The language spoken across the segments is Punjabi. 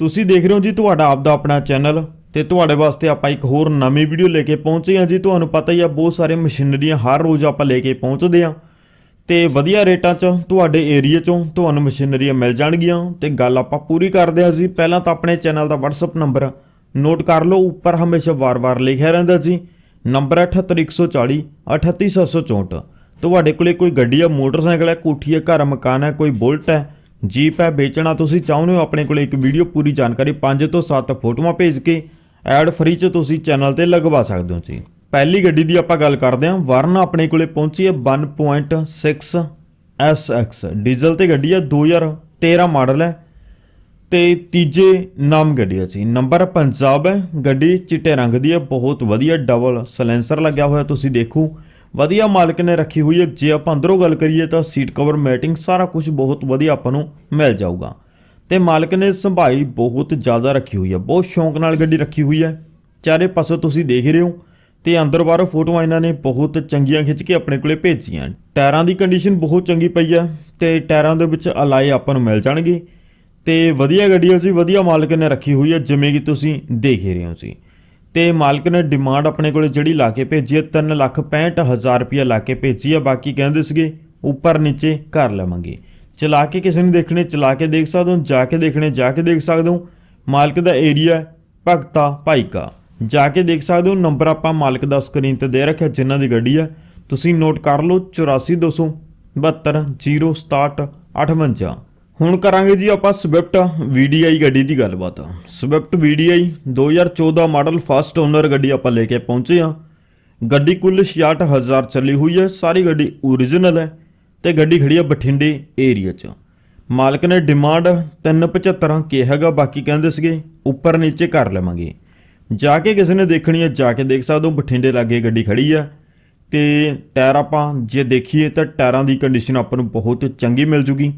ਤੁਸੀਂ ਦੇਖ ਰਹੇ ਹੋ ਜੀ ਤੁਹਾਡਾ ਆਪਦਾ ਆਪਣਾ ਚੈਨਲ ਤੇ ਤੁਹਾਡੇ ਵਾਸਤੇ ਆਪਾਂ ਇੱਕ ਹੋਰ ਨਵੀਂ ਵੀਡੀਓ ਲੈ ਕੇ ਪਹੁੰਚੇ ਹਾਂ ਜੀ। ਤੁਹਾਨੂੰ ਪਤਾ ਹੀ ਆ, ਬਹੁਤ ਸਾਰੇ ਮਸ਼ੀਨਰੀਆਂ ਹਰ ਰੋਜ਼ ਆਪਾਂ ਲੈ ਕੇ ਪਹੁੰਚਦੇ ਹਾਂ। ਤੇ ਵਧੀਆ ਰੇਟਾਂ 'ਚ ਤੁਹਾਡੇ ਏਰੀਆ 'ਚੋਂ ਤੁਹਾਨੂੰ ਮਸ਼ੀਨਰੀਆਂ ਮਿਲ ਜਾਣਗੀਆਂ। ਤੇ ਗੱਲ ਆਪਾਂ ਪੂਰੀ ਕਰਦੇ ਹਾਂ ਜੀ। ਪਹਿਲਾਂ ਤਾਂ ਆਪਣੇ ਚੈਨਲ ਦਾ WhatsApp ਨੰਬਰ ਨੋਟ ਕਰ ਲਓ। ਉੱਪਰ ਹਮੇਸ਼ਾ ਵਾਰ-ਵਾਰ ਲਿਖਿਆ ਰਹਿੰਦਾ ਜੀ। ਨੰਬਰ ਹੈ 78140 38764 ਤੁਹਾਡੇ ਕੋਲੇ ਕੋਈ ਗੱਡੀ ਆ, ਮੋਟਰਸਾਈਕਲ ਹੈ ਕੋਠੀ ਹੈ ਘਰ ਮਕਾਨ ਹੈ ਕੋਈ ਬੁਲਟ ਹੈ ਜੀਪ ਹੈ ਵੇਚਣਾ ਤੁਸੀਂ ਚਾਹੁੰਦੇ ਹੋ, ਆਪਣੇ ਕੋਲੇ ਇੱਕ ਵੀਡੀਓ ਪੂਰੀ ਜਾਣਕਾਰੀ 5 ਤੋਂ 7 ਫੋਟੋਆਂ ਭੇਜ ਕੇ ਐਡ ਫ੍ਰੀ ਚ ਤੁਸੀਂ ਚੈਨਲ ਤੇ ਲਗਵਾ ਸਕਦੇ ਹੋ ਜੀ। ਪਹਿਲੀ ਗੱਡੀ ਦੀ ਆਪਾਂ ਗੱਲ ਕਰਦੇ ਹਾਂ, ਵਰਨ ਆਪਣੇ ਕੋਲੇ ਪਹੁੰਚੀ ਹੈ 1.6 SX ਡੀਜ਼ਲ ਤੇ ਗੱਡੀ ਹੈ 2013 ਮਾਡਲ ਹੈ ਤੇ ਤੀਜੇ ਨਾਮ ਗੱਡੀ ਹੈ ਜੀ। ਨੰਬਰ ਪੰਜਾਬ ਹੈ, ਗੱਡੀ ਚਿੱਟੇ ਰੰਗ ਦੀ ਹੈ, ਬਹੁਤ ਵਧੀਆ ਡਬਲ ਸਲੈਂਸਰ ਲੱਗਿਆ ਹੋਇਆ ਤੁਸੀਂ ਦੇਖੋ। ਵਧੀਆ ਮਾਲਕ ਨੇ ਰੱਖੀ ਹੋਈ ਹੈ। ਜੇ ਆਪਾਂ ਅੰਦਰੋਂ ਗੱਲ ਕਰੀਏ ਤਾਂ ਸੀਟ ਕਵਰ, ਮੈਟਿੰਗ ਸਾਰਾ ਕੁਝ ਬਹੁਤ ਵਧੀਆ ਆਪਾਂ ਨੂੰ ਮਿਲ ਜਾਊਗਾ। ਤੇ ਮਾਲਕ ਨੇ ਸੰਭਾਈ ਬਹੁਤ ਜ਼ਿਆਦਾ ਰੱਖੀ ਹੋਈ ਹੈ। ਬਹੁਤ ਸ਼ੌਂਕ ਨਾਲ ਗੱਡੀ ਰੱਖੀ ਹੋਈ ਹੈ। ਚਾਰੇ ਪਾਸੇ ਤੁਸੀਂ ਦੇਖ ਰਹੇ ਹੋ ਤੇ ਅੰਦਰ ਬਾਹਰੋਂ ਫੋਟੋਆਂ ਇਹਨਾਂ ਨੇ ਬਹੁਤ ਚੰਗੀਆਂ ਖਿੱਚ ਕੇ ਆਪਣੇ ਕੋਲੇ ਭੇਜੀਆਂ। ਟਾਇਰਾਂ ਦੀ ਕੰਡੀਸ਼ਨ ਬਹੁਤ ਚੰਗੀ ਪਈ ਹੈ ਤੇ ਟਾਇਰਾਂ ਦੇ ਵਿੱਚ ਅਲਾਈ ਆਪਾਂ ਨੂੰ ਮਿਲ ਜਾਣਗੇ। ਤੇ ਵਧੀਆ ਗੱਡੀ ਹੈ ਜੀ, ਵਧੀਆ ਮਾਲਕ ਨੇ ਰੱਖੀ ਹੋਈ ਹੈ, ਜਿਵੇਂ ਕਿ ਤੁਸੀਂ ਦੇਖ ਹੀ ਰਹੇ ਹੋ ਜੀ। ਤੇ ਮਾਲਕ ਨੇ ਡਿਮਾਂਡ ਆਪਣੇ ਕੋਲੇ ਜਿਹੜੀ ਲਾ ਕੇ ਭੇਜੀ ਹੈ 365000 ਰੁਪਇਆ ਲਾ ਕੇ ਭੇਜੀ ਹੈ। ਬਾਕੀ ਕਹਿੰਦੇ ਸੀਗੇ, ਉੱਪਰ ਨੀਚੇ ਕਰ ਲਵਾਂਗੇ। ਚਲਾ ਕੇ ਕਿਸੇ ਨੂੰ ਦੇਖਣੇ, ਚਲਾ ਕੇ ਦੇਖ ਸਕਦੇ ਹੋ, ਜਾ ਕੇ ਦੇਖਣੇ, ਜਾ ਕੇ ਦੇਖ ਸਕਦੇ ਹੋ। ਮਾਲਕ ਦਾ ਏਰੀਆ ਭਗਤਾ ਭਾਈਕਾ। ਜਾ ਕੇ ਦੇਖ ਸਕਦੇ ਹੋ, ਨੰਬਰ ਆਪਾਂ ਮਾਲਕ ਦਾ ਸਕਰੀਨ ਤੇ ਦੇ ਰੱਖਿਆ, ਜਿਨ੍ਹਾਂ ਦੀ ਗੱਡੀ ਹੈ। ਤੁਸੀਂ ਨੋਟ ਕਰ ਲਓ 8427 067 ਹੁਣ ਕਰਾਂਗੇ ਜੀ ਆਪਾਂ ਸਵਿਫਟ VDI ਗੱਡੀ ਦੀ ਗੱਲਬਾਤ। Swift VDI 2014 model first owner ਗੱਡੀ ਆਪਾਂ ਲੈ ਕੇ ਪਹੁੰਚੇ ਹਾਂ। ਗੱਡੀ ਕੁੱਲ 66000 ਚੱਲੀ ਹੋਈ ਹੈ, ਸਾਰੀ ਗੱਡੀ ਓਰੀਜਨਲ ਹੈ ਤੇ ਗੱਡੀ ਖੜੀ ਹੈ ਬਠਿੰਡੇ ਏਰੀਆ 'ਚ। ਮਾਲਕ ਨੇ ਡਿਮਾਂਡ 375 ਕੀ ਹੈਗਾ, ਬਾਕੀ ਕਹਿੰਦੇ ਸੀਗੇ ਉੱਪਰ ਨੀਚੇ ਕਰ ਲਵਾਂਗੇ। ਜਾ ਕੇ ਕਿਸੇ ਨੇ ਦੇਖਣੀ ਹੈ, ਜਾ ਕੇ ਦੇਖ ਸਕਦੇ ਹੋ, ਬਠਿੰਡੇ ਲਾਗੇ ਗੱਡੀ ਖੜੀ ਹੈ। ਤੇ ਟਾਇਰ ਆਪਾਂ ਜੇ ਦੇਖੀਏ ਤਾਂ ਟਾਇਰਾਂ ਦੀ ਕੰਡੀਸ਼ਨ ਆਪਾਂ ਨੂੰ ਬਹੁਤ ਚੰਗੀ ਮਿਲ ਜੂਗੀ।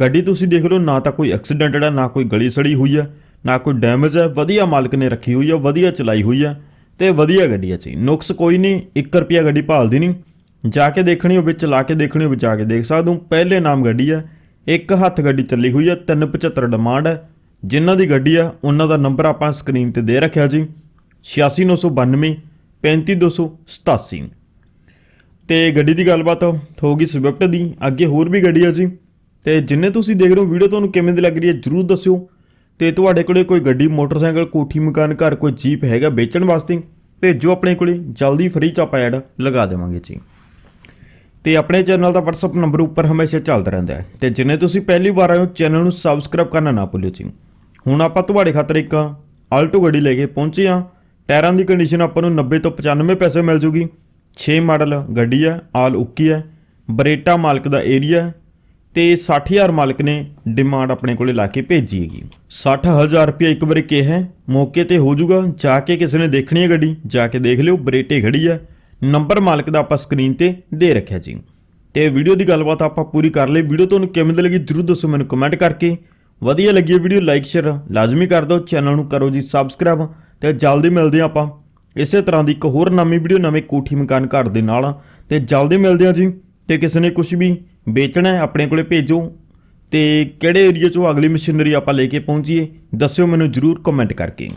ਗੱਡੀ ਤੁਸੀਂ ਦੇਖ ਲਓ, ਨਾ ਤਾਂ ਕੋਈ ਐਕਸੀਡੈਂਟਡ ਹੈ, ਨਾ ਕੋਈ ਗਲੀ ਸੜੀ ਹੋਈ ਹੈ, ਨਾ ਕੋਈ ਡੈਮੇਜ ਹੈ, ਵਧੀਆ ਮਾਲਕ ਨੇ ਰੱਖੀ ਹੋਈ ਹੈ, ਵਧੀਆ ਚਲਾਈ ਹੋਈ ਹੈ ਤੇ ਵਧੀਆ ਗੱਡੀ ਹੈ। ਜੀ ਨੁਕਸ ਕੋਈ ਨਹੀਂ 1 ਰੁਪਿਆ ਗੱਡੀ ਭਾਲਦੀ ਨਹੀਂ। ਜਾ ਕੇ ਦੇਖਣੀ ਹੋਵੇ, ਚਲਾ ਕੇ ਦੇਖਣੀ ਹੋਵੇ, ਜਾ ਕੇ ਦੇਖ ਸਕਦੇ ਹੋ। ਪਹਿਲੇ ਨਾਮ ਗੱਡੀ ਹੈ, ਇੱਕ ਹੱਥ ਗੱਡੀ ਚੱਲੀ ਹੋਈ ਹੈ 375 ਡਿਮਾਂਡ ਹੈ। ਜਿਨ੍ਹਾਂ ਦੀ ਗੱਡੀ ਆ ਉਹਨਾਂ ਦਾ ਨੰਬਰ ਆਪਾਂ ਸਕਰੀਨ ਤੇ ਦੇ ਰੱਖਿਆ ਜੀ। 86992 35287 ਤੇ ਗੱਡੀ ਦੀ ਗੱਲਬਾਤ ਹੋ ਗਈ ਸਵਿਫਟ ਦੀ। ਅੱਗੇ ਹੋਰ ਵੀ ਗੱਡੀ ਆ ਜੀ। ਤੇ ਜਿੰਨੇ ਤੁਸੀਂ ਦੇਖ ਰਹੇ ਹੋ ਵੀਡੀਓ, ਤੁਹਾਨੂੰ ਕਿਵੇਂ ਦੀ ਲੱਗ ਰਹੀ ਹੈ, ਜਰੂਰ ਦੱਸਿਓ। ਤੇ ਤੁਹਾਡੇ ਕੋਲੇ ਕੋਈ ਗੱਡੀ, ਮੋਟਰਸਾਈਕਲ, ਕੋਠੀ, ਮਕਾਨ, ਘਰ ਕੋਈ ਜੀਪ ਹੈਗਾ ਵੇਚਣ ਵਾਸਤੇ, ਭੇਜੋ ਆਪਣੇ ਕੋਲੇ, ਜਲਦੀ ਫ੍ਰੀ ਚ ਆਪਾਂ ਐਡ ਲਗਾ ਦੇਵਾਂਗੇ ਜੀ। ਤੇ ਆਪਣੇ ਚੈਨਲ ਦਾ WhatsApp ਨੰਬਰ ਉੱਪਰ ਹਮੇਸ਼ਾ ਚੱਲਦਾ ਰਹਿੰਦਾ ਹੈ। ਤੇ ਜਿੰਨੇ ਤੁਸੀਂ ਪਹਿਲੀ ਵਾਰ ਆਏ ਹੋ, ਚੈਨਲ ਨੂੰ ਸਬਸਕ੍ਰਾਈਬ ਕਰਨਾ ਨਾ ਭੁੱਲਿਓ ਜੀ। ਹੁਣ ਆਪਾਂ ਤੁਹਾਡੇ ਖਾਤਰ ਇੱਕ ਆਲਟੋ ਗੱਡੀ ਲੈ ਕੇ ਪਹੁੰਚੇ ਆ ਟਾਇਰਾਂ ਦੀ ਕੰਡੀਸ਼ਨ ਆਪਾਂ ਨੂੰ 90 ਤੋਂ 95 ਪੈਸੇ ਮਿਲ ਜੂਗੀ। 6 ਮਾਡਲ ਗੱਡੀ ਹੈ, ਆਲ ਉੱਕੀ ਹੈ। ਬਰੇਟਾ ਮਾਲਕ ਦਾ ਏਰੀਆ ਤੇ 60000 ਮਾਲਕ ਨੇ ਡਿਮਾਂਡ ਆਪਣੇ ਕੋਲੇ ਲਾ ਕੇ ਭੇਜੀ ਹੈਗੀ। 60000 ਰੁਪਏ ਇੱਕ ਵਾਰੀ ਕਿਹਾ ਮੌਕੇ ਤੇ ਹੋ ਜਾਊਗਾ, ਜਾ ਕੇ ਕਿਸੇ ਨੇ ਦੇਖਣੀ ਹੈ ਗੱਡੀ, ਜਾ ਕੇ ਦੇਖ ਲਿਓ, ਬਰੇਟੇ ਖੜੀ ਹੈ। ਨੰਬਰ ਮਾਲਕ ਦਾ ਆਪਾਂ ਸਕਰੀਨ ਤੇ ਦੇ ਰੱਖਿਆ ਜੀ। ਤੇ ਵੀਡੀਓ ਦੀ ਗੱਲਬਾਤ ਆਪਾਂ ਪੂਰੀ ਕਰ ਲਈ। ਵੀਡੀਓ ਤੁਹਾਨੂੰ ਕਿਵੇਂ ਦੀ ਲੱਗੀ ਜਰੂਰ ਦੱਸੋ ਮੈਨੂੰ ਕਮੈਂਟ ਕਰਕੇ। ਵਧੀਆ ਲੱਗੀ ਵੀਡੀਓ ਲਾਈਕ ਸ਼ੇਅਰ ਲਾਜ਼ਮੀ ਕਰ ਦਿਓ। ਚੈਨਲ ਨੂੰ ਕਰੋ ਜੀ ਸਬਸਕ੍ਰਾਈਬ ਤੇ ਜਲਦੀ ਮਿਲਦੇ ਹਾਂ ਆਪਾਂ। ਇਸੇ ਤਰ੍ਹਾਂ ਦੀ ਇੱਕ ਹੋਰ ਨਵੀਂ ਵੀਡੀਓ ਨਵੇਂ ਕੋਠੀ ਮਕਾਨ ਘਰ ਦੇ ਨਾਲ। ਤੇ ਜਲਦੀ ਮਿਲਦੇ ਹਾਂ ਜੀ। ਤੇ ਕਿਸੇ ਨੇ ਕੁਝ ਵੀ ਵੇਚਣਾ ਹੈ, ਆਪਣੇ ਕੋਲੇ ਭੇਜੋ। ਤੇ ਕਿਹੜੇ ਏਰੀਆ ਚੋਂ ਅਗਲੀ ਮਸ਼ੀਨਰੀ ਆਪਾਂ ਲੈ ਕੇ ਪਹੁੰਚੀਏ, ਦੱਸਿਓ ਮੈਨੂੰ ਜਰੂਰ ਕਮੈਂਟ ਕਰਕੇ।